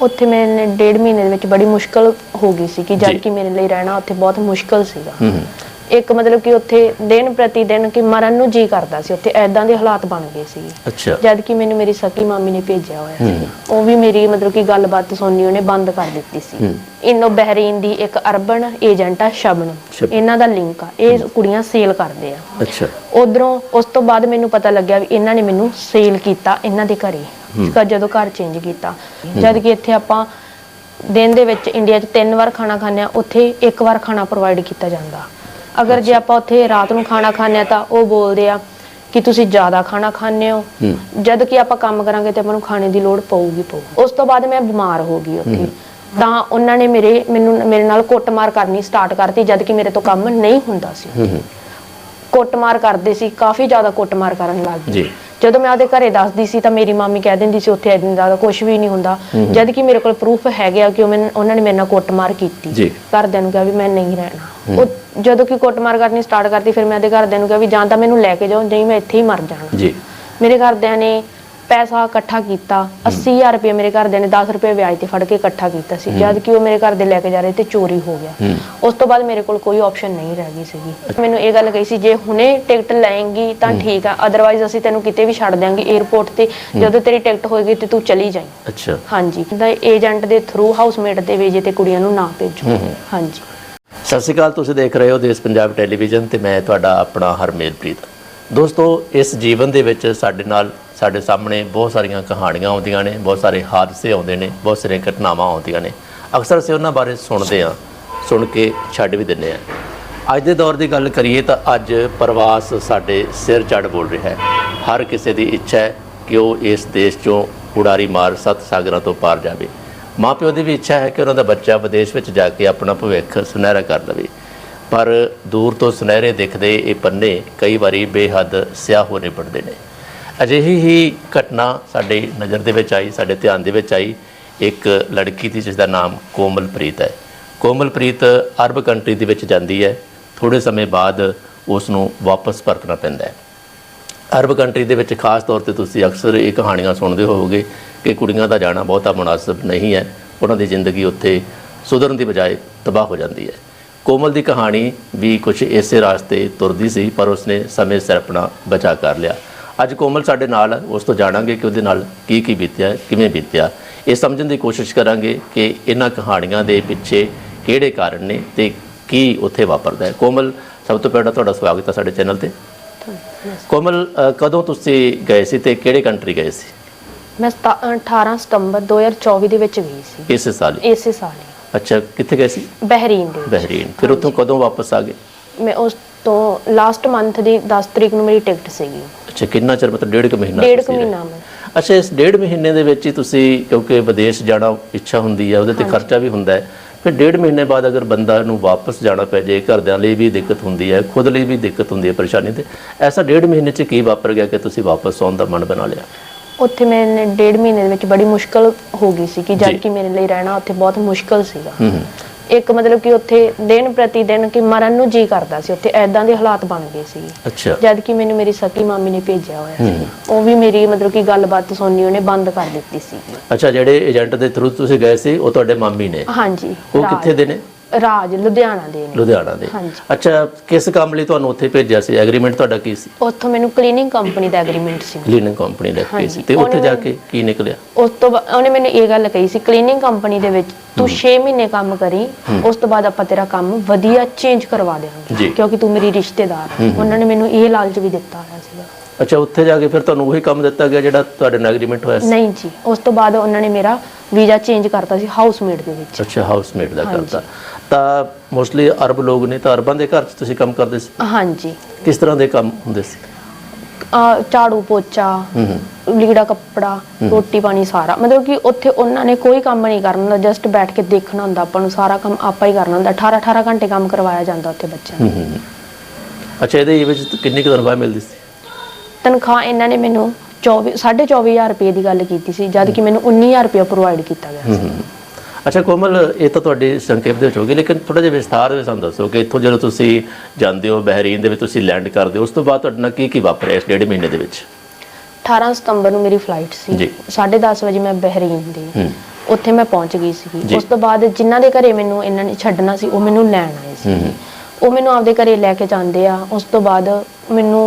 ਉੱਥੇ ਮੈਨੇ ਡੇਢ ਮਹੀਨੇ ਦੇ ਵਿੱਚ ਬੜੀ ਮੁਸ਼ਕਲ ਹੋ ਗਈ ਸੀ ਕਿ ਜੀ। ਜਦ ਕਿ ਮੇਰੇ ਲਈ ਰਹਿਣਾ ਉੱਥੇ ਬਹੁਤ ਮੁਸ਼ਕਲ ਸੀਗਾ ਹੂੰ ਹੂੰ ਇੱਕ ਮਤਲਬ ਕਿ ਉੱਥੇ ਦਿਨ ਪ੍ਰਤੀ ਦਿਨ ਕਿ ਮਰਨ ਨੂੰ ਜੀ ਕਰਦਾ ਸੀ ਉੱਥੇ ਐਦਾਂ ਦੇ ਹਾਲਾਤ ਬਣ ਗਏ ਸੀ। ਅੱਛਾ। ਜਦ ਕਿ ਮੈਨੂੰ ਮੇਰੀ ਸਕੀ ਮਾਮੀ ਨੇ ਭੇਜਿਆ ਹੋਇਆ ਸੀ। ਉਹ ਵੀ ਮੇਰੀ ਮਤਲਬ ਕਿ ਗੱਲਬਾਤ ਸੁਣਨੀ ਉਹਨੇ ਬੰਦ ਕਰ ਦਿੱਤੀ ਸੀ। ਇਨੋ ਬਹਿਰੀਨ ਦੀ ਇੱਕ ਅਰਬਨ ਏਜੰਟ ਆ ਸ਼ਬਨਮ। ਸ਼ਬ- ਇਹਨਾਂ ਦਾ ਲਿੰਕ ਆ। ਇਹ ਕੁੜੀਆਂ ਸੇਲ ਕਰਦੇ ਆ। ਅੱਛਾ। ਉਧਰੋਂ ਉਸ ਤੋਂ ਬਾਅਦ ਮੈਨੂੰ ਪਤਾ ਲੱਗਿਆ ਵੀ ਇਹਨਾਂ ਨੇ ਮੈਨੂੰ ਸੇਲ ਕੀਤਾ ਇਹਨਾਂ ਦੇ ਘਰੇ। ਜਦੋਂ ਘਰ ਚੇਂਜ ਕੀਤਾ। ਜਦ ਕਿ ਇੱਥੇ ਆਪਾਂ ਦਿਨ ਦੇ ਵਿੱਚ ਇੰਡੀਆ 'ਚ ਤਿੰਨ ਵਾਰ ਖਾਣਾ ਖਾਂਦੇ ਆ ਉੱਥੇ ਇੱਕ ਵਾਰ ਖਾਣਾ ਪ੍ਰੋਵਾਈਡ ਕੀਤਾ ਜਾਂਦਾ। ਅਗਰ ਜੇ ਆਪਾਂ ਉੱਥੇ ਰਾਤ ਨੂੰ ਖਾਣਾ ਖਾਂਦੇ ਆ ਤਾਂ ਉਹ ਬੋਲਦੇ ਆ ਕਿ ਤੁਸੀਂ ਜ਼ਿਆਦਾ ਖਾਣਾ ਖਾਂਦੇ ਹੋ। ਜਦ ਕਿ ਆਪਾਂ ਕੰਮ ਕਰਾਂਗੇ ਤੇ ਆਪਾਂ ਨੂੰ ਖਾਣੇ ਦੀ ਲੋੜ ਪਊਗੀ ਪਊ ਉਸ ਤੋਂ ਬਾਅਦ ਮੈਂ ਬਿਮਾਰ ਹੋ ਗਈ ਉੱਥੇ। ਤਾਂ ਉਹਨਾਂ ਨੇ ਮੇਰੇ ਮੈਨੂੰ ਮੇਰੇ ਨਾਲ ਕੁੱਟਮਾਰ ਕਰਨੀ ਸਟਾਰਟ ਕਰਤੀ ਜਦ ਕਿ ਮੇਰੇ ਤੋਂ ਕੰਮ ਨਹੀਂ ਹੁੰਦਾ ਸੀ। ਕੁੱਟਮਾਰ ਕਰਦੇ ਸੀ ਕਾਫੀ ਜ਼ਿਆਦਾ ਕੁੱਟਮਾਰ ਕਰਨ ਲੱਗ ਗਏ। ਜੀ। ਜਦੋਂ ਮੈਂ ਉਹਦੇ ਘਰੇ ਦੱਸਦੀ ਸੀ ਤਾਂ ਮੇਰੀ ਮਾਮੀ ਕਹਿ ਦਿੰਦੀ ਸੀ ਉੱਥੇ ਇਦਾਂ ਦਾ ਕੁਝ ਵੀ ਨਹੀਂ ਹੁੰਦਾ। ਜਦ ਕਿ ਮੇਰੇ ਕੋਲ ਪ੍ਰੂਫ ਹੈਗੇ ਆ ਕਿ ਉਹ ਮੈਨੂੰ- ਉਹਨਾਂ ਨੇ ਮੇਰੇ ਨਾਲ ਕੁੱਟਮਾਰ ਕੀਤੀ। ਘਰਦਿਆਂ ਨੂੰ ਕਿਹਾ ਵੀ ਮੈਂ ਨਹੀਂ ਰਹਿਣਾ। ਉਹ ਜਦੋਂ ਕਿ ਕੁੱਟਮਾਰ ਕਰਨੀ ਸਟਾਰਟ ਕਰਤੀ ਫਿਰ ਮੈਂ ਉਹਦੇ ਘਰਦਿਆਂ ਨੂੰ ਕਿਹਾ ਵੀ ਜਾਂ ਤਾਂ ਮੈਨੂੰ ਲੈ ਕੇ ਜਾਓ ਨਹੀਂ ਮੈਂ ਇੱਥੇ ਹੀ ਮਰ ਜਾਣਾ। ਜੀ। ਮੇਰੇ ਘਰਦਿਆਂ ਨੇ ਪੈਸਾ ਇਕੱਠਾ ਕੀਤਾ 80000 ਰੁਪਏ ਮੇਰੇ ਘਰਦਿਆਂ ਨੇ 10 ਰੁਪਏ ਵਿਆਜ ਤੇ ਫੜ ਕੇ ਇਕੱਠਾ ਕੀਤਾ ਸੀ ਜਦ ਕਿ ਉਹ ਮੇਰੇ ਘਰ ਦੇ ਲੈ ਕੇ ਜਾ ਰਹੇ ਤੇ ਚੋਰੀ ਹੋ ਗਿਆ। ਉਸ ਤੋਂ ਬਾਅਦ ਮੇਰੇ ਕੋਲ ਕੋਈ ਆਪਸ਼ਨ ਨਹੀਂ ਰਹਿ ਗਈ ਸੀਗੀ। ਮੈਨੂੰ ਇਹ ਗੱਲ ਕਹੀ ਸੀ ਜੇ ਹੁਣੇ ਟਿਕਟ ਲੈਂਗੀ ਤਾਂ ਠੀਕ ਆ ਅਦਰਵਾਈਜ਼ ਅਸੀਂ ਤੈਨੂੰ ਕਿਤੇ ਵੀ ਛੱਡ ਦਿਆਂਗੇ 에어ਪੋਰਟ ਤੇ ਜਦੋਂ ਤੇਰੀ ਟਿਕਟ ਹੋਏਗੀ ਤੇ ਤੂੰ ਚਲੀ ਜਾਈਂ। ਅੱਛਾ। ਹਾਂਜੀ। ਦਾ ਏਜੰਟ ਦੇ ਥਰੂ ਹਾਊਸਮੇਟ ਦੇ ਵੇਜੇ ਤੇ ਕੁੜੀਆਂ ਨੂੰ ਨਾ ਭੇਜੋ। ਹਾਂਜੀ। ਸਤਿ ਸ਼੍ਰੀ ਅਕਾਲ ਤੁਸੀਂ ਦੇਖ ਰਹੇ ਹੋ ਦੇਸ਼ ਪੰਜਾਬ ਟੈਲੀਵਿਜ਼ਨ ਤੇ ਮੈਂ ਤੁਹਾਡਾ ਆਪਣਾ ਹਰਮੇਲਪ੍ਰੀਤ। ਦੋਸਤੋ, ਇਸ ਜੀਵਨ ਦੇ ਵਿੱਚ ਸਾਡੇ ਨਾਲ, ਸਾਡੇ ਸਾਹਮਣੇ ਬਹੁਤ ਸਾਰੀਆਂ ਕਹਾਣੀਆਂ ਆਉਂਦੀਆਂ ਨੇ, ਬਹੁਤ ਸਾਰੇ ਹਾਦਸੇ ਆਉਂਦੇ ਨੇ, ਬਹੁਤ ਸਾਰੀਆਂ ਘਟਨਾਵਾਂ ਆਉਂਦੀਆਂ ਨੇ। ਅਕਸਰ ਅਸੀਂ ਉਹਨਾਂ ਬਾਰੇ ਸੁਣਦੇ ਹਾਂ, ਸੁਣ ਕੇ ਛੱਡ ਵੀ ਦਿੰਦੇ ਹਾਂ। ਅੱਜ ਦੇ ਦੌਰ ਦੀ ਗੱਲ ਕਰੀਏ ਤਾਂ ਅੱਜ ਪ੍ਰਵਾਸ ਸਾਡੇ ਸਿਰ ਚੜ ਬੋਲ ਰਿਹਾ ਹੈ। ਹਰ ਕਿਸੇ ਦੀ ਇੱਛਾ ਹੈ ਕਿ ਉਹ ਇਸ ਦੇਸ਼ ਚੋਂ ਉਡਾਰੀ ਮਾਰ ਸੱਤ ਸਾਗਰਾਂ ਤੋਂ ਪਾਰ ਜਾਵੇ। ਮਾਪਿਓ ਦੀ ਵੀ ਇੱਛਾ ਹੈ ਕਿ ਉਹਨਾਂ ਦਾ ਬੱਚਾ ਵਿਦੇਸ਼ ਵਿੱਚ ਜਾ ਕੇ ਆਪਣਾ ਭਵਿੱਖ ਸੁਨਹਿਰਾ ਕਰ ਲਵੇ। ਪਰ ਦੂਰ ਤੋਂ ਸੁਨਹਿਰੇ ਦਿਖਦੇ ਇਹ ਪੰਨੇ ਕਈ ਵਾਰੀ ਬੇਹੱਦ ਸਿਆਹ ਹੋ ਨਿਬੜਦੇ ਨੇ। ਅਜਿਹੀ ਹੀ ਘਟਨਾ ਸਾਡੇ ਨਜ਼ਰ ਦੇ ਵਿੱਚ ਆਈ, ਸਾਡੇ ਧਿਆਨ ਦੇ ਵਿੱਚ ਆਈ। ਇੱਕ ਲੜਕੀ ਸੀ ਜਿਸ ਦਾ ਨਾਮ ਕੋਮਲਪ੍ਰੀਤ ਹੈ। ਕੋਮਲਪ੍ਰੀਤ ਅਰਬ ਕੰਟਰੀ ਦੇ ਵਿੱਚ ਜਾਂਦੀ ਹੈ। ਥੋੜੇ ਸਮੇਂ ਬਾਅਦ ਉਸ ਨੂੰ ਵਾਪਸ ਪਰਤਣਾ ਪੈਂਦਾ ਹੈ। ਅਰਬ ਕੰਟਰੀ ਦੇ ਵਿੱਚ ਖਾਸ ਤੌਰ ਤੇ ਤੁਸੀਂ ਅਕਸਰ ਇਹ ਕਹਾਣੀਆਂ ਸੁਣਦੇ ਹੋਵੋਗੇ ਕਿ ਕੁੜੀਆਂ ਦਾ ਜਾਣਾ ਬਹੁਤਾ ਮੁਨਾਸਬ ਨਹੀਂ ਹੈ। ਉਹਨਾਂ ਦੀ ਜ਼ਿੰਦਗੀ ਉੱਥੇ ਸੁਧਰਨ ਦੀ ਬਜਾਏ ਤਬਾਹ ਹੋ ਜਾਂਦੀ ਹੈ। ਕੋਮਲ ਦੀ ਕਹਾਣੀ ਵੀ ਕੁਝ ਇਸੇ ਰਾਸਤੇ ਤੁਰਦੀ ਸੀ ਪਰ ਉਸਨੇ ਸਮੇਂ ਸਿਰ ਆਪਣਾ ਬਚਾ ਕਰ ਲਿਆ। ਅੱਜ ਕੋਮਲ ਸਾਡੇ ਨਾਲ ਉਸ ਤੋਂ ਜਾਣਾਂਗੇ ਕਿ ਉਹਦੇ ਨਾਲ ਕੀ ਕੀ ਬੀਤਿਆ ਕਿਵੇਂ ਬੀਤਿਆ। ਇਹ ਸਮਝਣ ਦੀ ਕੋਸ਼ਿਸ਼ ਕਰਾਂਗੇ ਕਿ ਇਹਨਾਂ ਕਹਾਣੀਆਂ ਦੇ ਪਿੱਛੇ ਕਿਹੜੇ ਕਾਰਨ ਨੇ ਤੇ ਕੀ ਉੱਥੇ ਵਾਪਰਦਾ ਹੈ। ਕੋਮਲ ਸਭ ਤੋਂ ਪਹਿਲਾਂ ਤੁਹਾਡਾ ਸਵਾਗਤ ਹੈ ਸਾਡੇ ਚੈਨਲ ਤੇ। ਕੋਮਲ ਕਦੋਂ ਤੁਸੀਂ ਗਏ ਸੀ ਤੇ ਕਿਹੜੇ ਕੰਟਰੀ ਗਏ ਸੀ? ਮੈਂ ਸਤਾ- 18 ਸਤੰਬਰ 2024 ਦੇ ਵਿੱਚ ਗਈ ਸੀ। ਇਸੇ ਸਾਲ? ਇਸੇ ਸਾਲ ਅੱਛਾ ਕਿੱਥੇ ਗਏ ਸੀ? ਬਹਿਰੀਨ ਦੇ ਵਿੱਚ। ਬਹਿਰੀਨ। ਫਿਰ ਉੱਥੋਂ ਕਦੋਂ ਵਾਪਸ ਆ ਗਏ? ਮੈਂ ਉਸ ਤੋਂ ਲਾਸਟ ਮੰਥ ਦੀ 10 ਤਰੀਕ ਨੂੰ ਮੇਰੀ ਟਿਕਟ ਸੀਗੀ। ਅੱਛਾ ਕਿੰਨਾ ਚਿਰ ਮਤਲਬ ਡੇਢ ਕੁ ਮਹੀਨਾ ਡੇਢ ਕੁ ਤੁਸੀਂ ਰਹੇ? ਮਹੀਨਾ ਮੈਂ। ਅੱਛਾ ਇਸ ਡੇਢ ਮਹੀਨੇ ਦੇ ਵਿੱਚ ਹੀ ਤੁਸੀਂ ਕਿਉਂਕਿ ਵਿਦੇਸ਼ ਜਾਣਾ ਇੱਛਾ ਹੁੰਦੀ ਹੈ ਉਹਦੇ ਤੇ ਖਰਚਾ ਵੀ ਹੁੰਦਾ ਹੈ। ਫਿਰ ਡੇਢ ਮਹੀਨੇ ਬਾਅਦ ਅਗਰ ਬੰਦਾ ਨੂੰ ਵਾਪਸ ਜਾਣਾ ਪੈ ਜਾਏ ਘਰਦਿਆਂ ਲਈ ਵੀ ਦਿੱਕਤ ਹੁੰਦੀ ਹੈ ਖੁਦ ਲਈ ਵੀ ਦਿੱਕਤ ਹੁੰਦੀ ਹੈ ਪਰੇਸ਼ਾਨੀ ਤੇ ਐਸਾ ਡੇਢ ਮਹੀਨੇ 'ਚ ਕੀ ਵਾਪਰ ਗਿਆ ਕਿ ਤੁਸੀਂ ਵਾਪਸ ਆਉਣ ਦਾ ਮਨ ਬਣਾ ਲਿਆ? ਉੱਥੇ ਮੈਨੇ ਡੇਢ ਮਹੀਨੇ ਦੇ ਵਿੱਚ ਬੜੀ ਮੁਸ਼ਕਲ ਹੋ ਗਈ ਸੀ ਕਿ। ਜਦ ਕਿ ਮੇਰੇ ਲਈ ਰਹਿਣਾ ਉੱਥੇ ਬਹੁਤ ਮੁਸ਼ਕਲ ਸੀਗਾ। ਇੱਕ ਮਤਲਬ ਕਿ ਉੱਥੇ ਦਿਨ ਪ੍ਰਤੀ ਦਿਨ ਕਿ ਮਰਨ ਨੂੰ ਜੀ ਕਰਦਾ ਸੀ ਉੱਥੇ ਐਦਾਂ ਦੇ ਹਾਲਾਤ ਬਣ ਗਏ ਸੀ। ਅੱਛਾ। ਜਦ ਕਿ ਮੈਨੂੰ ਮੇਰੀ ਸਕੀ ਮਾਮੀ ਨੇ ਭੇਜਿਆ ਹੋਇਆ ਸੀ। ਉਹ ਵੀ ਮੇਰੀ ਮਤਲਬ ਕਿ ਗੱਲਬਾਤ ਸੁਣਨੀ ਉਹਨੇ ਬੰਦ ਕਰ ਦਿੱਤੀ ਸੀ। ਅੱਛਾ ਜਿਹੜੇ ਏਜੰਟ ਦੇ ਥਰੂ ਤੁਸੀਂ ਗਏ ਸੀ ਉਹ ਤੁਹਾਡੇ ਮਾਮੀ ਨੇ? ਹਾਂਜੀ। ਉਹ ਕਿੱਥੇ ਦੇ ਨੇ? ਰਾਜ ਲੁਧਿਆਣਾ ਦੇ ਨੇ। ਲੁਧਿਆਣਾ ਦੇ। ਹਾਂਜੀ। ਅੱਛਾ ਕਿਸ ਕੰਮ ਲਈ ਤੁਹਾਨੂੰ ਉੱਥੇ ਭੇਜਿਆ ਸੀ? ਐਗਰੀਮੈਂਟ ਤੁਹਾਡਾ ਕੀ ਸੀ? ਉੱਥੋਂ ਮੈਨੂੰ ਕਲੀਨਿੰਗ ਕੰਪਨੀ ਦਾ ਐਗਰੀਮੈਂਟ ਸੀ। ਕਲੀਨਿੰਗ ਕੰਪਨੀ ਲੈ ਕੇ ਹਾਂਜੀ। ਸੀ ਤੇ ਉੱਥੇ ਜਾ ਕੇ ਕੀ ਨਿਕਲਿਆ? ਉਸ ਤੋਂ ਬਾਅਦ ਉਹਨੇ ਮੈਨੂੰ ਇਹ ਗੱਲ ਕਹੀ ਸੀ ਕਲੀਨਿੰਗ ਕੰਪਨੀ ਦੇ ਵਿੱਚ ਤੂੰ 6 ਮਹੀਨੇ ਕੰਮ ਕਰੀ ਉਸ ਤੋਂ ਬਾਅਦ ਆਪਾਂ ਤੇਰਾ ਕੰਮ ਵਧੀਆ ਚੇਂਜ ਕਰਵਾ ਜੀ। ਦੇਵਾਂਗੇ ਕਿਉਂਕਿ ਤੂੰ ਮੇਰੀ ਰਿਸ਼ਤੇਦਾਰ ਹੈ। ਉਹਨਾਂ ਨੇ ਮੈਨੂੰ ਇਹ ਲਾਲਚ ਵੀ ਦਿੱਤਾ ਹੋਇਆ ਸੀਗਾ। ਅੱਛਾ ਉੱਥੇ ਜਾ ਕੇ ਫਿਰ ਤੁਹਾਨੂੰ ਉਹੀ ਕੰਮ ਦਿੱਤਾ ਗਿਆ ਜਿਹੜਾ ਤੁਹਾਡੇ ਨਾਲ ਐਗਰੀਮੈਂਟ ਹੋਇਆ ਸੀ? ਨਹੀਂ ਜੀ ਉਸ ਤੋਂ ਬਾਅਦ ਉਹਨਾਂ ਨੇ ਮੇਰਾ ਵੀਜ਼ਾ ਚੇਂਜ ਕਰਤਾ ਸੀ ਹਾਊਸਮੇਟ ਦੇ ਵਿੱਚ। ਅੱਛਾ ਹਾਊਸਮੇਟ ਦਾ ਕਰਤਾ। ਤਾਂ ਮੋਸਟਲੀ ਅਰਬ ਲੋਕ ਨੇ ਤਾਂ ਅਰਬਾਂ ਦੇ ਘਰ 'ਚ ਤੁਸੀਂ ਕੰਮ ਕਰਦੇ ਸੀ? ਹਾਂਜੀ। ਕਿਸ ਤਰ੍ਹਾਂ ਦੇ ਕੰਮ ਹੁੰਦੇ ਸੀ? ਆ ਝਾੜੂ ਪੋਚਾ ਲੀੜਾ ਕੱਪੜਾ ਰੋਟੀ ਪਾਣੀ ਸਾਰਾ। ਮਤਲਬ ਕਿ ਉੱਥੇ ਉਹਨਾਂ ਨੇ ਕੋਈ ਕੰਮ ਨਹੀਂ ਕਰਨਾ ਹੁੰਦਾ ਜਸਟ ਬੈਠ ਕੇ ਦੇਖਣਾ ਹੁੰਦਾ ਆਪਾਂ ਨੂੰ ਸਾਰਾ ਕੰਮ ਆਪਾਂ ਹੀ ਕਰਨਾ ਹੁੰਦਾ। 18 18 ਘੰਟੇ ਕੰਮ ਕਰਵਾਇਆ ਜਾਂਦਾ ਉੱਥੇ ਬੱਚਿਆਂ ਨੂੰ। ਅੱਛਾ ਇਹਦੇ ਵਿੱਚ ਕਿੰਨੀ ਕੁ ਤਨਖਾਹ ਮਿਲਦੀ ਸੀ? ਤਨਖਾਹ ਇਹਨਾਂ ਨੇ ਮੈਨੂੰ 24 24000 ਰੁਪਏ ਦੀ ਗੱਲ ਕੀਤੀ ਸੀ ਜਦ ਕਿ ਮੈਨੂੰ 19000 ਰੁਪਏ ਪ੍ਰੋਵਾਈਡ ਕੀਤਾ ਗਿਆ ਸੀ। ਅੱਛਾ ਕੋਮਲ ਇਹ ਤਾਂ ਤੁਹਾਡੀ ਸੰਖੇਪ ਦੇ ਵਿੱਚ ਹੋ ਗਈ ਲੇਕਿਨ ਥੋੜਾ ਜਿਹਾ ਵਿਸਥਾਰ ਵਿੱਚ ਸਾਨੂੰ ਦੱਸੋ ਕਿ ਇੱਥੋਂ ਜਦੋਂ ਤੁਸੀਂ ਜਾਂਦੇ ਹੋ ਬਹਿਰੀਨ ਦੇ ਵਿੱਚ ਤੁਸੀਂ ਲੈਂਡ ਕਰਦੇ ਹੋ ਉਸ ਤੋਂ ਬਾਅਦ ਤੁਹਾਡੇ ਨਾਲ ਕੀ ਕੀ ਵਾਪਰਿਆ ਇਸ ਡੇਢ ਮਹੀਨੇ ਦੇ ਵਿੱਚ? 18 ਸਤੰਬਰ ਨੂੰ ਮੇਰੀ ਫਲਾਈਟ ਸੀ। ਜੀ। 10:30 ਵਜੇ ਮੈਂ ਬਹਿਰੀਨ ਦੀ ਉੱਥੇ ਮੈਂ ਪਹੁੰਚ ਗਈ। ਸੀਗੀ। ਉਸ ਤੋਂ ਬਾਅਦ ਜਿਨ੍ਹਾਂ ਦੇ ਘਰੇ ਮੈਨੂੰ ਇਹਨਾਂ ਨੇ ਛੱਡਣਾ ਸੀ ਉਹ ਮੈਨੂੰ ਲੈਣ ਆਏ ਸੀ। ਉਹ ਮੈਨੂੰ ਆਪਦੇ ਘਰੇ ਲੈ ਕੇ ਜਾਂਦੇ ਆ। ਉਸ ਤੋਂ ਬਾਅਦ ਮੈਨੂੰ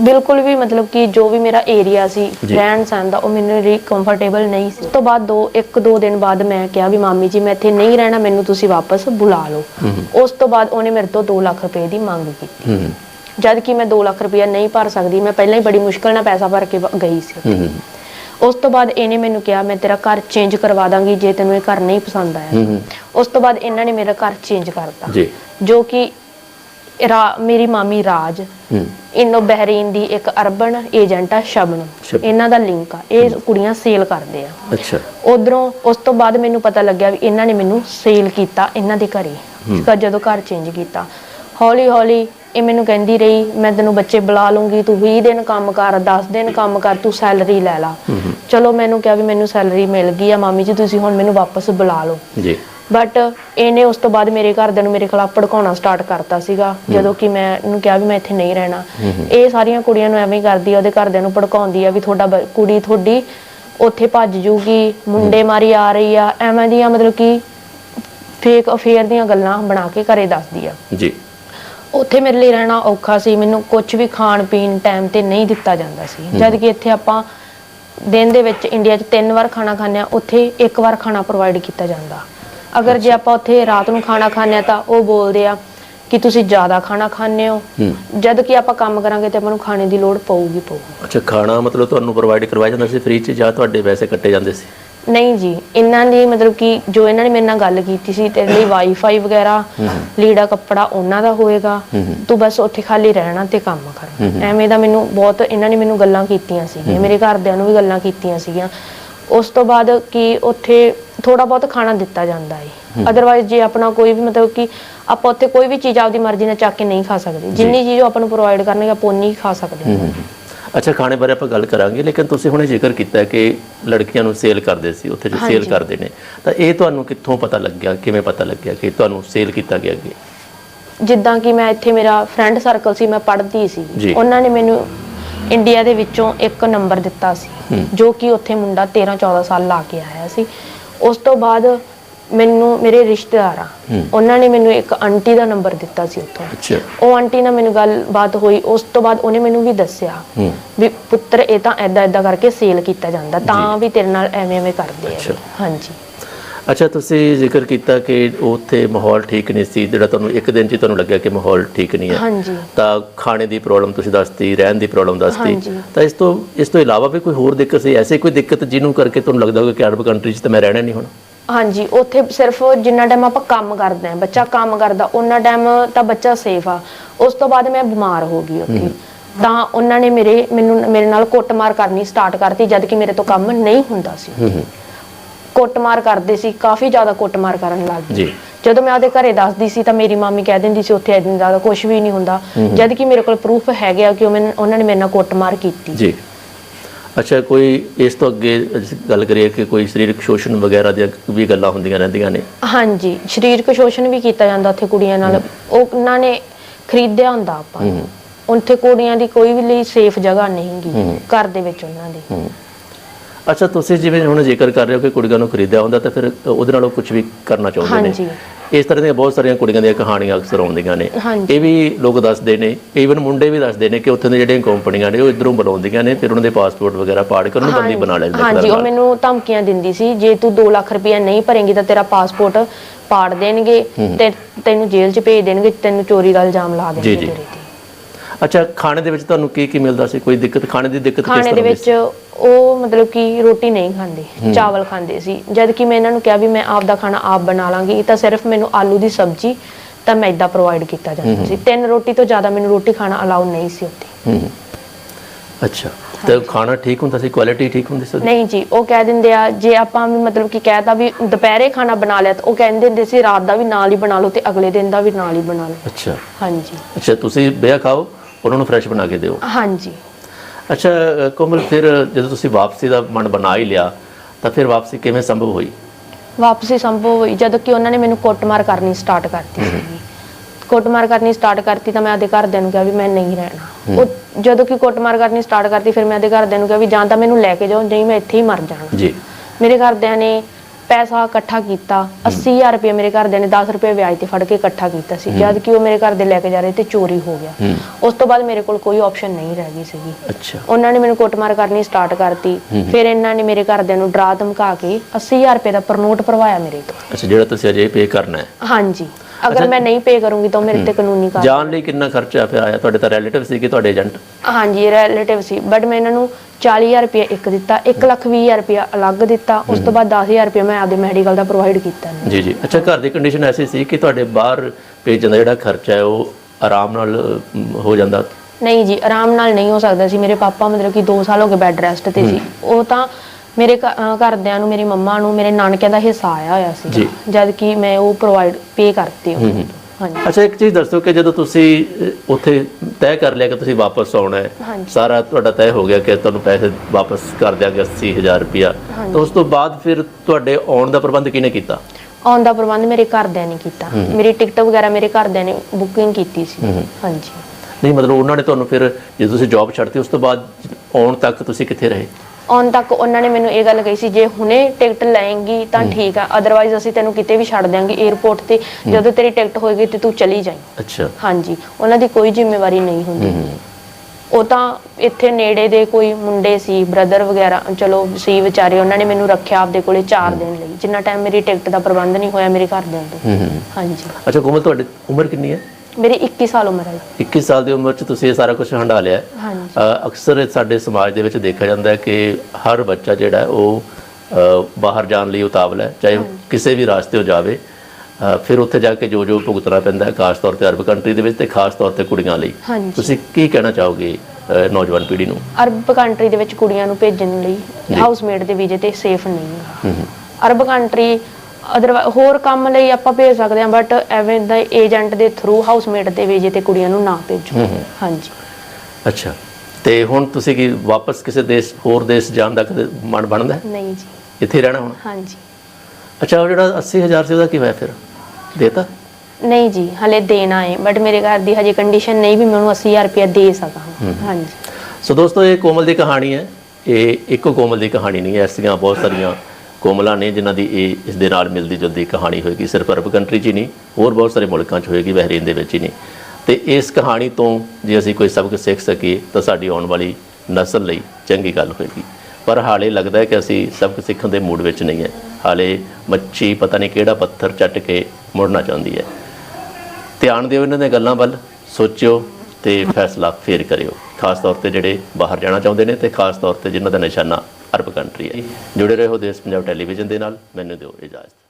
ਬਿਲਕੁਲ ਵੀ ਮਤਲਬ ਕਿ ਜੋ ਵੀ ਮੇਰਾ ਏਰੀਆ ਸੀ। ਰਹਿਣ ਸਹਿਣ ਦਾ ਉਹ ਮੈਨੂੰ ਰੀ ਕੰਫਰਟੇਬਲ ਨਹੀਂ ਸੀ। ਉਸ ਤੋਂ ਬਾਅਦ ਦੋ ਇੱਕ ਦੋ ਦਿਨ ਬਾਅਦ ਮੈਂ ਕਿਹਾ ਵੀ ਮਾਮੀ ਜੀ ਮੈਂ ਇੱਥੇ ਨਹੀਂ ਰਹਿਣਾ ਮੈਨੂੰ ਤੁਸੀਂ ਵਾਪਸ ਬੁਲਾ ਲਓ। ਉਸ ਤੋਂ ਬਾਅਦ ਉਹਨੇ ਮੇਰੇ ਤੋਂ 2 ਲੱਖ ਰੁਪਏ ਦੀ ਮੰਗ ਕੀਤੀ। ਜਦ ਕਿ ਮੈਂ 2 ਲੱਖ ਰੁਪਏ ਨਹੀਂ ਭਰ ਸਕਦੀ ਮੈਂ ਪਹਿਲਾਂ ਹੀ ਬੜੀ ਮੁਸ਼ਕਲ ਨਾਲ ਪੈਸਾ ਭਰ ਕੇ ਗਈ ਸੀ ਉਸ ਤੋਂ ਬਾਅਦ ਇਹਨੇ ਮੈਨੂੰ ਕਿਹਾ ਮੈਂ ਤੇਰਾ ਘਰ ਚੇਂਜ ਕਰਵਾ ਦਾਂਗੀ ਜੇ ਤੈਨੂੰ ਇਹ ਘਰ ਨਹੀਂ ਪਸੰਦ ਆਇਆ। ਉਸ ਤੋਂ ਬਾਅਦ ਇਹਨਾਂ ਨੇ ਮੇਰਾ ਘਰ ਚੇਂਜ ਕਰਤਾ। ਜੋ ਕਿ ਰਾ- ਮੇਰੀ ਮਾਮੀ ਰਾਜ ਇਨੋ ਬਹਿਰੀਨ ਦੀ ਇੱਕ ਅਰਬਨ ਏਜੰਟ ਆ ਸ਼ਬਨਮ। ਸ਼ਬਨਮ। ਇਹਨਾਂ ਦਾ ਲਿੰਕ ਆ ਇਹ ਕੁੜੀਆਂ ਸੇਲ ਕਰਦੇ ਆ। ਅੱਛਾ। ਉਧਰੋਂ ਉਸ ਤੋਂ ਬਾਅਦ ਮੈਨੂੰ ਪਤਾ ਲੱਗਿਆ ਵੀ ਇਹਨਾਂ ਨੇ ਮੈਨੂੰ ਸੇਲ ਕੀਤਾ ਇਹਨਾਂ ਦੇ ਘਰੇ। ਕ- ਜਦੋਂ ਘਰ ਚੇਂਜ ਕੀਤਾ। ਹੌਲੀ ਹੌਲੀ ਇਹ ਮੈਨੂੰ ਕਹਿੰਦੀ ਰਹੀ ਮੈਂ ਤੈਨੂੰ ਬੱਚੇ ਬੁਲਾ ਲੂੰਗੀ ਤੂੰ 20 ਦਿਨ ਕੰਮ ਕਰ 10 ਦਿਨ ਕੰਮ ਕਰ ਤੂੰ ਸੈਲਰੀ ਲੈ ਲਾ। ਚਲੋ ਮੈਨੂੰ ਕਿਹਾ ਵੀ ਮੈਨੂੰ ਸੈਲਰੀ ਮਿਲ ਗਈ ਆ ਮਾਮੀ ਜੀ ਤੁਸੀਂ ਹੁਣ ਮੈਨੂੰ ਵਾਪਸ ਬੁਲਾ ਲਓ। ਜੀ। ਬਟ ਇਹਨੇ ਉਸ ਤੋਂ ਬਾਅਦ ਮੇਰੇ ਘਰਦਿਆਂ ਨੂੰ ਮੇਰੇ ਖਿਲਾਫ ਭੜਕਾਉਣਾ ਸਟਾਰਟ ਕਰਤਾ ਸੀਗਾ। ਜਦੋਂ ਕਿ ਮੈਂ ਇਹਨੂੰ ਕਿਹਾ ਵੀ ਮੈਂ ਇੱਥੇ ਨਹੀਂ ਰਹਿਣਾ। ਇਹ ਸਾਰੀਆਂ ਕੁੜੀਆਂ ਨੂੰ ਐਵੇਂ ਹੀ ਕਰਦੀ ਆ ਉਹਦੇ ਘਰਦਿਆਂ ਨੂੰ ਭੜਕਾਉਂਦੀ ਆ ਵੀ ਤੁਹਾਡਾ ਬ- ਕੁੜੀ ਤੁਹਾਡੀ ਉੱਥੇ ਭੱਜ ਜੂਗੀ ਮੁੰਡੇ ਮਾਰੀ ਆ ਰਹੀ ਆ। ਐਵੇਂ ਦੀਆਂ ਮਤਲਬ ਕਿ ਫੇਕ ਅਫੇਅਰ ਦੀਆਂ ਗੱਲਾਂ ਬਣਾ ਕੇ ਘਰੇ ਦੱਸਦੀ ਆ। ਜੀ। ਉੱਥੇ ਮੇਰੇ ਲਈ ਰਹਿਣਾ ਔਖਾ ਸੀ। ਮੈਨੂੰ ਕੁਝ ਵੀ ਖਾਣ ਪੀਣ ਟਾਈਮ ਤੇ ਨਹੀਂ ਦਿੱਤਾ ਜਾਂਦਾ ਸੀ। ਜਦ ਕਿ ਇੱਥੇ ਆਪਾਂ ਦਿਨ ਦੇ ਵਿੱਚ ਇੰਡੀਆ 'ਚ ਤਿੰਨ ਵਾਰ ਖਾਣਾ ਖਾਂਦੇ ਆ ਉੱਥੇ ਇੱਕ ਵਾਰ ਖਾਣਾ ਪ੍ਰੋਵਾਈਡ ਕੀਤਾ ਜਾਂਦਾ। ਅਗਰ ਜੇ ਆਪਾਂ ਉੱਥੇ ਰਾਤ ਨੂੰ ਖਾਣਾ ਖਾਂਦੇ ਆ ਤਾਂ ਉਹ ਬੋਲਦੇ ਆ ਕਿ ਤੁਸੀਂ ਜ਼ਿਆਦਾ ਖਾਣਾ ਖਾਂਦੇ ਹੋ। ਹੂੰ। ਜਦ ਕਿ ਆਪਾਂ ਕੰਮ ਕਰਾਂਗੇ ਤੇ ਆਪਾਂ ਨੂੰ ਖਾਣੇ ਦੀ ਲੋੜ ਪਊਗੀ ਪਊਗੀ। ਅੱਛਾ ਖਾਣਾ ਮਤਲਬ ਤੁਹਾਨੂੰ ਪ੍ਰੋਵਾਈਡ ਕਰਵਾਇਆ ਜਾਂਦਾ ਸੀ ਫ੍ਰੀ ਚ ਜਾਂ ਤੁਹਾਡੇ ਪੈਸੇ ਕੱਟੇ ਜਾਂਦੇ ਸੀ? ਨਹੀਂ ਜੀ ਇਹਨਾਂ ਦੀ ਮਤਲਬ ਕਿ ਜੋ ਇਹਨਾਂ ਨੇ ਮੇਰੇ ਨਾਲ ਗੱਲ ਕੀਤੀ ਸੀ ਤੇਰੇ ਲਈ ਵਾਈਫਾਈ ਵਗੈਰਾ ਲੀੜਾ ਕੱਪੜਾ ਉਹਨਾਂ ਦਾ ਹੋਏਗਾ। ਤੂੰ ਬਸ ਉੱਥੇ ਖਾਲੀ ਰਹਿਣਾ ਤੇ ਕੰਮ ਕਰ। ਐਵੇਂ ਦਾ ਮੈਨੂੰ ਬਹੁਤ ਇਹਨਾਂ ਨੇ ਮੈਨੂੰ ਗੱਲਾਂ ਕੀਤੀਆਂ ਸੀਗੀਆਂ। ਮੇਰੇ ਘਰਦਿਆਂ ਨੂੰ ਵੀ ਗੱਲਾਂ ਕੀਤੀਆਂ ਸੀਗੀਆਂ। ਉਸ ਤੋਂ ਬਾਅਦ ਕਿ ਉੱਥੇ ਥੋੜਾ ਬਹੁਤ ਖਾਣਾ ਦਿੱਤਾ ਜਾਂਦਾ ਹੈ। ਅਦਰਵਾਈਜ਼ ਜੇ ਆਪਣਾ ਕੋਈ ਵੀ ਮਤਲਬ ਕਿ ਆਪਾਂ ਉੱਥੇ ਕੋਈ ਵੀ ਚੀਜ਼ ਆਪਦੀ ਮਰਜ਼ੀ ਨਾਲ ਚੱਕ ਕੇ ਨਹੀਂ ਖਾ ਸਕਦੇ। ਜਿੰਨੀ ਚੀਜ਼ ਉਹ ਆਪਾਂ ਨੂੰ ਪ੍ਰੋਵਾਈਡ ਕਰਨਗੇ ਆਪਾਂ ਉਨੀ ਹੀ ਖਾ ਸਕਦੇ ਹਾਂ। ਅੱਛਾ ਖਾਣੇ ਬਾਰੇ ਆਪਾਂ ਗੱਲ ਕਰਾਂਗੇ ਲੇਕਿਨ ਤੁਸੀਂ ਹੁਣੇ ਜ਼ਿਕਰ ਕੀਤਾ ਕਿ ਲੜਕੀਆਂ ਨੂੰ ਸੇਲ ਕਰਦੇ ਸੀ ਉੱਥੇ ਜੋ ਸੇਲ। ਕਰਦੇ ਨੇ। ਤਾਂ ਇਹ ਤੁਹਾਨੂੰ ਕਿੱਥੋਂ ਪਤਾ ਲੱਗਿਆ ਕਿਵੇਂ ਪਤਾ ਲੱਗਿਆ ਕਿ ਤੁਹਾਨੂੰ ਸੇਲ ਕੀਤਾ ਗਿਆ ਅੱਗੇ? ਜਿੱਦਾਂ ਕਿ ਮੈਂ ਇੱਥੇ ਮੇਰਾ ਫਰੈਂਡ ਸਰਕਲ ਸੀ ਮੈਂ ਪੜ੍ਹਦੀ ਸੀ। ਉਹਨਾਂ ਨੇ ਮੈਨੂੰ ਇੰਡੀਆ ਦੇ ਵਿੱਚੋਂ ਇੱਕ ਨੰਬਰ ਦਿੱਤਾ ਸੀ ਜੋ ਕਿ ਉੱਥੇ ਮੁੰਡਾ 13 14 ਸਾਲ ਲਾ ਕੇ ਆਇਆ ਸੀ। ਉਸ ਤੋਂ ਬਾਅਦ ਮੈਨੂੰ ਮੇਰੇ ਰਿਸ਼ਤੇਦਾਰ ਆ ਉਹਨਾਂ ਨੇ ਮੈਨੂੰ ਇੱਕ ਆਂਟੀ ਦਾ ਨੰਬਰ ਦਿੱਤਾ ਸੀ ਉੱਥੋਂ। ਅੱਛਾ। ਉਹ ਆਂਟੀ ਨਾਲ ਮੈਨੂੰ ਗੱਲਬਾਤ ਹੋਈ ਉਸ ਤੋਂ ਬਾਅਦ ਉਹਨੇ ਮੈਨੂੰ ਵੀ ਦੱਸਿਆ ਵੀ ਪੁੱਤਰ ਇਹ ਤਾਂ ਐਦਾਂ ਐਦਾਂ ਕਰਕੇ ਸੇਲ ਕੀਤਾ ਜਾਂਦਾ ਤਾਂ ਵੀ ਤੇਰੇ ਨਾਲ ਐਵੇਂ ਐਵੇਂ ਕਰਦੇ ਆ। ਹਾਂਜੀ। ਅੱਛਾ ਤੁਸੀਂ ਜ਼ਿਕਰ ਕੀਤਾ ਕਿ ਉੱਥੇ ਮਾਹੌਲ ਠੀਕ ਨਹੀਂ ਸੀ ਜਿਹੜਾ ਤੁਹਾਨੂੰ ਇੱਕ ਦਿਨ 'ਚ ਤੁਹਾਨੂੰ ਲੱਗਿਆ ਕਿ ਮਾਹੌਲ ਠੀਕ ਨਹੀਂ ਹੈ। ਹਾਂਜੀ। ਤਾਂ ਖਾਣੇ ਦੀ ਪ੍ਰੋਬਲਮ ਤੁਸੀਂ ਦੱਸਤੀ ਰਹਿਣ ਦੀ ਪ੍ਰੋਬਲਮ ਦੱਸਤੀ। ਹਾਂਜੀ। ਤਾਂ ਇਸ ਤੋਂ ਇਸ ਤੋਂ ਇਲਾਵਾ ਵੀ ਕੋਈ ਹੋਰ ਦਿੱਕਤ ਸੀ? ਐਸੀ ਕੋਈ ਦਿੱਕਤ ਜਿਹਨੂੰ ਕਰਕੇ ਤੁਹਾਨੂੰ ਲੱਗਦਾ ਹੋਵੇ ਕਿ ਅਰਬ ਕੰਟਰੀ 'ਚ ਤਾਂ ਮੈਂ ਰਹਿਣਾ ਨਹੀਂ ਹੁਣ? ਹਾਂਜੀ ਉੱਥੇ ਸਿਰਫ ਜਿੰਨਾ ਟਾਈਮ ਆਪਾਂ ਕੰਮ ਕਰਦੇ ਆ ਬੱਚਾ ਕੰਮ ਕਰਦਾ ਉਹਨਾਂ ਟਾਈਮ ਤਾਂ ਬੱਚਾ ਸੇਫ ਆ। ਉਸ ਤੋਂ ਬਾਅਦ ਮੈਂ ਬਿਮਾਰ ਹੋ ਗਈ ਉੱਥੇ। ਤਾਂ ਉਹਨਾਂ ਨੇ ਮੇਰੇ ਮੈਨੂੰ ਮੇਰੇ ਨਾਲ ਕੁੱਟਮਾਰ ਕਰਨੀ ਸਟਾਰਟ ਕਰਤੀ ਜਦ ਕਿ ਮੇਰੇ ਤੋਂ ਕੰਮ ਨਹੀਂ ਹੁੰਦਾ ਸੀ। ਹੂੰ ਹੂੰ। ਕੁੱਟਮਾਰ ਕਰਦੇ ਸੀ ਕਾਫੀ ਜ਼ਿਆਦਾ ਕੁੱਟਮਾਰ ਕਰਨ ਲੱਗ ਗਏ। ਜੀ। ਜਦੋਂ ਮੈਂ ਉਹਦੇ ਘਰੇ ਦੱਸਦੀ ਸੀ ਤਾਂ ਮੇਰੀ ਮਾਮੀ ਕਹਿ ਦਿੰਦੀ ਸੀ ਉੱਥੇ ਐਦਾਂ ਜ਼ਿਆਦਾ ਕੁਝ ਵੀ ਨਹੀਂ ਹੁੰਦਾ। ਜਦ ਕਿ ਮੇਰੇ ਕੋਲ ਪ੍ਰੂਫ ਹੈਗੇ ਕਿ ਉਹ ਮੈਨ- ਉਹਨਾਂ ਨੇ ਮੇਰੇ ਨਾਲ ਕੁੱਟਮਾਰ ਕੀਤੀ। ਜੀ। ਅੱਛਾ ਕੋਈ ਇਸ ਤੋਂ ਅੱਗੇ ਅਸੀਂ ਗੱਲ ਕਰੀਏ ਕਿ ਕੋਈ ਸਰੀਰਕ ਸ਼ੋਸ਼ਣ ਵਗੈਰਾ ਦੀਆਂ ਵੀ ਗੱਲਾਂ ਹੁੰਦੀਆਂ ਰਹਿੰਦੀਆਂ ਨੇ? ਹਾਂਜੀ ਸਰੀਰਕ ਸ਼ੋਸ਼ਣ ਵੀ ਕੀਤਾ ਜਾਂਦਾ ਉੱਥੇ ਕੁੜੀਆਂ ਨਾਲ। ਉਹ ਉਹਨਾਂ ਨੇ ਖਰੀਦਿਆ ਹੁੰਦਾ ਆਪਾਂ। ਨੂੰ। ਉੱਥੇ ਕੁੜੀਆਂ ਦੀ ਕੋਈ ਵੀ ਲਈ ਸੇਫ ਜਗ੍ਹਾ ਨਹੀਂ ਗੀ। ਘਰ ਦੇ ਵਿੱਚ ਉਹਨਾਂ ਦੀ। ਹੂੰ। ਅੱਛਾ ਤੁਸੀਂ ਜਿਵੇਂ ਹੁਣ ਜ਼ਿਕਰ ਕਰ ਰਹੇ ਹੋ ਕਿ ਕੁੜੀਆਂ ਨੂੰ ਖਰੀਦਿਆ ਹੁੰਦਾ ਤਾਂ ਫਿਰ ਉਹਦੇ ਨਾਲੋਂ ਕੁਝ ਵੀ ਕਰਨਾ ਚਾਹੁੰਦੇ ਹਾਂਜੀ। ਨੇ ਇਸ ਤਰ੍ਹਾਂ ਦੀਆਂ ਬਹੁਤ ਸਾਰੀਆਂ ਕੁੜੀਆਂ ਦੀਆਂ ਕਹਾਣੀਆਂ ਅਕਸਰ ਆਉਂਦੀਆਂ ਨੇ। ਇਹ ਵੀ ਲੋਕ ਦੱਸਦੇ ਨੇ ਈਵਨ ਮੁੰਡੇ ਵੀ ਦੱਸਦੇ ਨੇ ਕਿ ਉੱਥੇ ਦੀਆਂ ਜਿਹੜੀਆਂ ਕੰਪਨੀਆਂ ਨੇ ਉਹ ਇਧਰੋਂ ਬੁਲਾਉਂਦੀਆਂ ਨੇ ਫਿਰ ਉਹਨਾਂ ਦੇ ਪਾਸਪੋਰਟ ਵਗੈਰਾ ਪਾੜ ਕੇ ਉਹਨਾਂ ਬੰਦੀ ਬਣਾ ਲੈਂਦੇ ਹਾਂਜੀ ਉਹ ਮੈਨੂੰ ਧਮਕੀਆਂ ਦਿੰਦੀ ਸੀ ਜੇ ਤੂੰ 2 ਲੱਖ ਰੁਪਇਆ ਨਹੀਂ ਭਰੇਂਗੀ ਤਾਂ ਤੇਰਾ ਪਾਸਪੋਰਟ ਪਾੜ ਦੇਣਗੇ ਤੇ ਤੈਨੂੰ ਜੇਲ੍ਹ 'ਚ ਭੇਜ ਦੇਣਗੇ ਤੈਨੂੰ ਚੋਰੀ ਦਾ ਇਲਜ਼ਾਮ ਲਾ ਦੇਣਗੇ। ਤੇਰੇ ਤੇ ਅੱਛਾ ਖਾਣੇ ਦੇ ਵਿੱਚ ਤੁਹਾਨੂੰ ਕੀ ਕੀ ਮਿਲਦਾ ਸੀ? ਕੋਈ ਦਿੱਕਤ? ਖਾਣੇ ਦੀ ਦਿੱਕਤ ਕਿਸ ਖਾਣੇ ਦੇ ਤਰ੍ਹਾਂ ਦੀ ਵਿੱਚ ਉਹ ਮਤਲਬ ਕਿ ਰੋਟੀ ਨਹੀਂ ਖਾਂਦੇ ਚਾਵਲ ਖਾਂਦੇ ਸੀ। ਜਦ ਕਿ ਮੈਂ ਇਹਨਾਂ ਨੂੰ ਕਿਹਾ ਵੀ ਮੈਂ ਆਪ ਦਾ ਖਾਣਾ ਆਪ ਬਣਾ ਲਾਂਗੀ ਤਾਂ ਸਿਰਫ ਮੈਨੂੰ ਆਲੂ ਦੀ ਸਬਜ਼ੀ ਤਾਂ ਮੈਦਾ ਪ੍ਰੋਵਾਈਡ ਕੀਤਾ ਜਾਂਦਾ ਸੀ। ਤਿੰਨ ਰੋਟੀ ਤੋਂ ਜ਼ਿਆਦਾ ਮੈਨੂੰ ਰੋਟੀ ਖਾਣਾ ਅਲਾਉ ਨਹੀਂ ਸੀ ਉੱਥੇ ਅੱਛਾ। ਤੇ ਖਾਣਾ ਠੀਕ ਹੁੰਦਾ ਸੀ? ਕੁਆਲਿਟੀ ਠੀਕ ਹੁੰਦੀ ਸੀ? ਨਹੀਂ ਜੀ ਉਹ ਕਹਿ ਦਿੰਦੇ ਆ ਜੇ ਆਪਾਂ ਵੀ ਮਤਲਬ ਕਿ ਕਹਿਤਾ ਵੀ ਦੁਪਹਿਰੇ ਖਾਣਾ ਬਣਾ ਲਿਆ ਤਾਂ ਉਹ ਕਹਿੰਦੇ ਹੁੰਦੇ ਸੀ ਰਾਤ ਦਾ ਵੀ ਨਾਲ ਹੀ ਬਣਾ ਲਓ ਤੇ ਅਗਲੇ ਦਿਨ ਦਾ ਵੀ ਨਾਲ ਹੀ ਬਣਾ ਲਓ। ਅੱਛਾ। ਹਾਂਜੀ। ਅੱਛਾ ਤੁਸੀਂ ਬਿਆ ਖਾਓ? ਉਹਨਾਂ ਨੂੰ ਫਰੈਸ਼ ਬਣਾ ਕੇ ਦਿਓ। ਹਾਂਜੀ। ਅੱਛਾ ਕੋਮਲ ਫਿਰ ਜਦੋਂ ਤੁਸੀਂ ਵਾਪਸੀ ਦਾ ਮਨ ਬਣਾ ਹੀ ਲਿਆ ਤਾਂ ਫਿਰ ਵਾਪਸੀ ਕਿਵੇਂ ਸੰਭਵ ਹੋਈ? ਵਾਪਸੀ ਸੰਭਵ ਹੋਈ ਜਦੋਂ ਕਿ ਉਹਨਾਂ ਨੇ ਮੈਨੂੰ ਕੁੱਟਮਾਰ ਕਰਨੀ ਸਟਾਰਟ ਕਰਤੀ ਸੀ ਕੁੱਟਮਾਰ ਕਰਨੀ ਸਟਾਰਟ ਕਰਤੀ ਤਾਂ ਮੈਂ ਆਪਦੇ ਘਰਦਿਆਂ ਨੂੰ ਕਿਹਾ ਵੀ ਮੈਂ ਨਹੀਂ ਰਹਿਣਾ। ਉਹ ਜਦੋਂ ਕਿ ਕੁੱਟਮਾਰ ਕਰਨੀ ਸਟਾਰਟ ਕਰਤੀ ਫਿਰ ਮੈਂ ਆਪਦੇ ਘਰਦਿਆਂ ਨੂੰ ਕਿਹਾ ਵੀ ਜਾਂ ਤਾਂ ਮੈਨੂੰ ਲੈ ਕੇ ਜਾਓ ਨਹੀਂ ਮੈਂ ਇੱਥੇ ਹੀ ਮਰ ਜਾਣਾ। ਜੀ। ਮੇਰੇ ਘਰਦਿਆਂ ਨੇ ਪੈਸਾ ਇਕੱਠਾ ਕੀਤਾ 80000 ਰੁਪਏ ਮੇਰੇ ਘਰਦਿਆਂ ਨੇ 10 ਰੁਪਏ ਵਿਆਜ ਤੇ ਫੜ ਕੇ ਇਕੱਠਾ ਕੀਤਾ ਸੀ। ਜਦ ਕਿ ਉਹ ਮੇਰੇ ਘਰ ਦੇ ਲੈ ਕੇ ਜਾ ਰਹੇ ਤੇ ਚੋਰੀ ਹੋ ਗਿਆ। ਉਸ ਤੋਂ ਬਾਅਦ ਮੇਰੇ ਕੋਲ ਕੋਈ ਆਪਸ਼ਨ ਨਹੀਂ ਰਹਿ ਗਈ ਸੀਗੀ। ਅੱਛਾ। ਉਹਨਾਂ ਨੇ ਮੈਨੂੰ ਕੁੱਟਮਾਰ ਕਰਨੀ ਸਟਾਰਟ ਕਰਤੀ। ਫਿਰ ਇਹਨਾਂ ਨੇ ਮੇਰੇ ਘਰਦਿਆਂ ਨੂੰ ਡਰਾ ਧਮਕਾ ਕੇ 80000 ਰੁਪਏ ਦਾ ਪ੍ਰਨੋਟ ਭਰਵਾਇਆ ਮੇਰੇ ਤੋਂ। ਅੱਛਾ ਜਿਹੜਾ ਤੁਸੀਂ ਅਜੇ ਪੇ ਕਰਨਾ ਹੈ। ਹਾਂਜੀ। ਅਗਰ ਮੈਂ ਨਹੀਂ ਪੇ ਕਰੂੰਗੀ ਤਾਂ ਮੇਰੇ ਤੇ ਕਾਨੂੰਨੀ ਕਾਰਵਾਈ ਜਾਣ ਲਈ ਕਿੰਨਾ ਖਰਚਾ ਫਿਰ ਆਇਆ? ਤੁਹਾਡੇ ਤਾਂ ਰਿਲੇਟਿਵ ਸੀ ਕਿ ਤੁਹਾਡੇ ਏਜੰਟ ਹਾਂਜੀ ਰਿਲੇਟਿਵ ਸੀ। ਬਟ ਮੈਂ ਇਹਨਾਂ ਨੂੰ 40000 ਰੁਪਏ ਇੱਕ ਦਿੱਤਾ 120000 ਰੁਪਏ ਅਲੱਗ ਦਿੱਤਾ। ਉਸ ਤੋਂ ਬਾਅਦ 10000 ਰੁਪਏ ਮੈਂ ਆਪਦੇ ਮੈਡੀਕਲ ਦਾ ਪ੍ਰੋਵਾਈਡ ਕੀਤਾ। ਜੀ ਜੀ। ਅੱਛਾ ਘਰ ਦੀ ਕੰਡੀਸ਼ਨ ਐਸੀ ਸੀ ਕਿ ਤੁਹਾਡੇ ਬਾਹਰ ਭੇਜਣ ਦਾ ਜਿਹੜਾ ਖਰਚਾ ਹੈ ਉਹ ਆਰਾਮ ਨਾਲ ਹੋ ਜਾਂਦਾ? ਨਹੀਂ ਜੀ ਆਰਾਮ ਨਾਲ ਨਹੀਂ ਹੋ ਸਕਦਾ ਸੀ। ਮੇਰੇ ਪਾਪਾ ਮਤਲਬ ਕਿ 2 ਸਾਲ ਹੋ ਗਏ ਬੈੱਡ ਰੈਸਟ ਤੇ ਸੀ। ਉਹ ਤਾਂ ਮੇਰੇ ਘ- ਅਹ ਘਰਦਿਆਂ ਨੂੰ ਮੇਰੀ ਮੰਮਾ ਨੂੰ ਮੇਰੇ ਨਾਨਕਿਆਂ ਦਾ ਹਿੱਸਾ ਆਇਆ ਹੋਇਆ ਸੀ ਜੀ। ਜਦ ਕਿ ਮੈਂ ਉਹ ਪ੍ਰੋਵਾਈਡ ਪੇ ਕਰਤੀ ਉਹਨਾਂ। ਨੂੰ ਹਾਂਜੀ। ਅੱਛਾ ਇੱਕ ਚੀਜ਼ ਦੱਸੋ ਕਿ ਜਦੋਂ ਤੁਸੀਂ ਉੱਥੇ ਤੈਅ ਕਰ ਲਿਆ ਕਿ ਤੁਸੀਂ ਵਾਪਸ ਆਉਣਾ ਹੈ ਹਾਂਜੀ। ਸਾਰਾ ਤੁਹਾਡਾ ਤੈਅ ਹੋ ਗਿਆ ਕਿ ਤੁਹਾਨੂੰ ਪੈਸੇ ਵਾਪਸ ਕਰ ਦਿਆਂਗੇ 80000 ਰੁਪਇਆ। ਤਾਂ ਉਸ ਤੋਂ ਬਾਅਦ ਫਿਰ ਤੁਹਾਡੇ ਆਉਣ ਦਾ ਪ੍ਰਬੰਧ ਕਿਹਨੇ ਕੀਤਾ? ਆਉਣ ਦਾ ਪ੍ਰਬੰਧ ਮੇਰੇ ਘਰਦਿਆਂ ਨੇ ਕੀਤਾ। ਮੇਰੀ ਟਿਕਟ ਵਗੈਰਾ ਮੇਰੇ ਘਰਦਿਆਂ ਨੇ ਬੁਕਿੰਗ ਕੀਤੀ ਸੀ। ਹਾਂਜੀ। ਨਹੀਂ ਮਤਲਬ ਉਹਨਾਂ ਨੇ ਤੁਹਾਨੂੰ ਫਿਰ ਜਦੋਂ ਤੁਸੀਂ ਜੌਬ ਛੱਡਤੀ ਉਸ ਤੋਂ ਬਾਅਦ ਆਉਣ ਤੱਕ ਤੁਸੀਂ ਕਿੱਥੇ ਰਹੇ? ਆਉਣ ਤੱਕ ਉਹਨਾਂ ਨੇ ਮੈਨੂੰ ਇਹ ਗੱਲ ਕਹੀ ਸੀ ਜੇ ਹੁਣੇ ਟਿਕਟ ਲਏਂਗੀ ਤਾਂ ਠੀਕ ਆ ਅਦਰਵਾਈਜ਼ ਅਸੀਂ ਤੈਨੂੰ ਕਿਤੇ ਵੀ ਛੱਡ ਦਿਆਂਗੇ 에ਅਰਪੋਰਟ ਤੇ ਜਦੋਂ ਤੇਰੀ ਟਿਕਟ ਹੋਏਗੀ ਤੇ ਤੂੰ ਚਲੀ ਜਾਈਂ। ਅੱਛਾ। ਹਾਂਜੀ ਉਹਨਾਂ ਦੀ ਕੋਈ ਜ਼ਿੰਮੇਵਾਰੀ ਨਹੀਂ ਹੁੰਦੀ। ਉਹ ਤਾਂ ਇੱਥੇ ਨੇੜੇ ਦੇ ਕੋਈ ਮੁੰਡੇ ਸੀ ਬ੍ਰਦਰ ਵਗੈਰਾ ਚਲੋ ਸੀ ਵਿਚਾਰੇ ਉਹਨਾਂ ਨੇ ਮੈਨੂੰ ਰੱਖਿਆ ਆਪਦੇ ਕੋਲੇ 4 ਦਿਨ ਲਈ। ਜਿੰਨਾ ਟਾਈਮ ਮੇਰੀ ਟਿਕਟ ਦਾ ਪ੍ਰਬੰਧ ਨਹੀਂ ਹੋਇਆ ਮੇਰੇ ਘਰਦਿਆਂ ਤੋਂ। ਹੂੰ ਹੂੰ। ਹਾਂਜੀ। ਅੱਛਾ ਕੋਮਲ ਤੁਹਾਡੀ ਉਮਰ ਕਿੰਨੀ ਹੈ? ਮੇਰੀ 21 ਸਾਲ ਉਮਰ ਹੈ। 21 ਸਾਲ ਦੀ ਉਮਰ 'ਚ ਤੁਸੀਂ ਇਹ ਸਾਰਾ ਕੁਝ ਹੰਡਾ ਲਿਆ। ਹਾਂਜੀ। ਅਕਸਰ ਇਹ ਸਾਡੇ ਸਮਾਜ ਦੇ ਵਿੱਚ ਦੇਖਿਆ ਜਾਂਦਾ ਹੈ ਕਿ ਹਰ ਬੱਚਾ ਜਿਹੜਾ ਉਹ ਬਾਹਰ ਜਾਣ ਲਈ ਉਤਾਵਲ ਹੈ ਚਾਹੇ ਉਹ ਕਿਸੇ ਵੀ ਰਾਸਤੇ ਹੋ ਜਾਵੇ। ਫਿਰ ਉੱਥੇ ਜਾ ਕੇ ਜੋ ਜੋ ਭੁਗਤਣਾ ਪੈਂਦਾ ਹੈ ਖਾਸ ਤੌਰ ਤੇ ਅਰਬ ਕੰਟਰੀ ਦੇ ਵਿੱਚ ਤੇ ਖਾਸ ਤੌਰ ਤੇ ਕੁੜੀਆਂ ਲਈ। ਤੁਸੀਂ ਕੀ ਕਹਿਣਾ ਚਾਹੋਗੇ ਨੌਜਵਾਨ ਪੀੜ੍ਹੀ ਨੂੰ? ਅਰਬ ਕੰਟਰੀ ਦੇ ਵਿੱਚ ਕੁੜੀਆਂ ਨੂੰ ਭੇਜਣ ਲਈ ਹਾਊਸਮੇਟ ਦੇ ਵੀਜ਼ੇ ਤੇ ਸੇਫ ਨਹੀਂ ਹੂੰ। ਅਰਬ ਕੰਟਰੀ ਅਦਰਵਾਈਜ਼ ਹੋਰ ਕੰਮ ਲਈ ਆਪਾਂ ਭੇਜ ਸਕਦੇ ਹਾਂ ਬਟ ਐਵੇਂ ਦਾ ਏਜੰਟ ਦੇ ਥਰੂ ਹਾਊਸਮੇਟ ਦੇ ਵੀਜ਼ੇ ਤੇ ਕੁੜੀਆਂ ਨੂੰ ਨਾ ਭੇਜੋ। ਹਾਂਜੀ। ਅੱਛਾ। ਤੇ ਹੁਣ ਤੁਸੀਂ ਕੀ ਵਾਪਸ ਕਿਸੇ ਦੇਸ਼ ਹੋਰ ਦੇਸ਼ ਜਾਣ ਦਾ ਕਦੇ ਮਨ ਬਣਦਾ? ਹੈ ਨਹੀਂ ਜੀ। ਇੱਥੇ ਰਹਿਣਾ ਹੁਣ? ਹਾਂਜੀ। ਅੱਛਾ ਉਹ ਜਿਹੜਾ 80000 ਸੀ ਉਹਦਾ ਕੀ ਹੋਇਆ ਫਿਰ? ਦੇਤਾ? ਨਹੀਂ ਜੀ ਹਲੇ ਦੇਣਾ ਹੈ ਬਟ ਮੇਰੇ ਘਰ ਦੀ ਹਜੇ ਕੰਡੀਸ਼ਨ ਨਹੀਂ ਵੀ ਮੈਂ ਉਹਨੂੰ 80000 ਰੁਪਏ ਦੇ ਸਕਾਂ। ਹਾਂਜੀ। ਸੋ ਦੋਸਤੋ ਇਹ ਕੋਮਲ ਦੀ ਕਹਾਣੀ ਹੈ। ਇਹ ਇੱਕੋ ਕੋਮਲ ਦੀ ਕਹਾਣੀ ਨਹੀਂ ਹੈ ਐਸੀਆਂ ਬਹੁਤ ਸਾਰੀਆਂ ਕੋਮਲਾ ਨੇ ਜਿਨ੍ਹਾਂ ਦੀ ਇਹ ਇਸ ਦੇ ਨਾਲ ਮਿਲਦੀ ਜੁਲਦੀ ਕਹਾਣੀ ਹੋਏਗੀ, ਸਿਰਫ ਅਰਬ ਕੰਟਰੀ 'ਚ ਹੀ ਨਹੀਂ, ਹੋਰ ਬਹੁਤ ਸਾਰੇ ਮੁਲਕਾਂ 'ਚ ਹੋਏਗੀ, ਬਹਿਰੀਨ ਦੇ ਵਿੱਚ ਹੀ ਨਹੀਂ। ਤੇ ਇਸ ਕਹਾਣੀ ਤੋਂ ਜੇ ਅਸੀਂ ਕੋਈ ਸਬਕ ਸਿੱਖ ਸਕੀਏ, ਤਾਂ ਸਾਡੀ ਆਉਣ ਵਾਲੀ ਨਸਲ ਲਈ ਚੰਗੀ ਗੱਲ ਹੋਏਗੀ। ਪਰ ਹਾਲੇ ਲੱਗਦਾ ਹੈ ਕਿ ਅਸੀਂ ਸਬਕ ਸਿੱਖਣ ਦੇ ਮੂਡ ਵਿੱਚ ਨਹੀਂ ਹੈ। ਹਾਲੇ ਮੱਛੀ ਪਤਾ ਨਹੀਂ ਕਿਹੜਾ ਪੱਥਰ ਚੱਟ ਕੇ ਮੁੜਨਾ ਚਾਹੁੰਦੀ ਹੈ। ਧਿਆਨ ਦਿਓ ਇਹਨਾਂ ਦੀਆਂ ਗੱਲਾਂ ਵੱਲ, ਸੋਚਿਓ ਤੇ ਫੈਸਲਾ ਫੇਰ ਕਰਿਓ। ਖਾਸ ਤੌਰ ਤੇ ਜਿਹੜੇ ਬਾਹਰ ਜਾਣਾ ਚਾਹੁੰਦੇ ਨੇ ਤੇ ਖਾਸ ਤੌਰ ਤੇ ਜਿਨ੍ਹਾਂ ਦਾ ਨਿਸ਼ਾਨਾ ਅਰਬ ਕੰਟਰੀ ਹੈ। ਜੁੜੇ ਰਹੋ ਦੇਸ਼ ਪੰਜਾਬ ਟੈਲੀਵਿਜ਼ਨ ਦੇ ਨਾਲ। ਮੈਨੂੰ ਦਿਓ ਇਜਾਜ਼ਤ।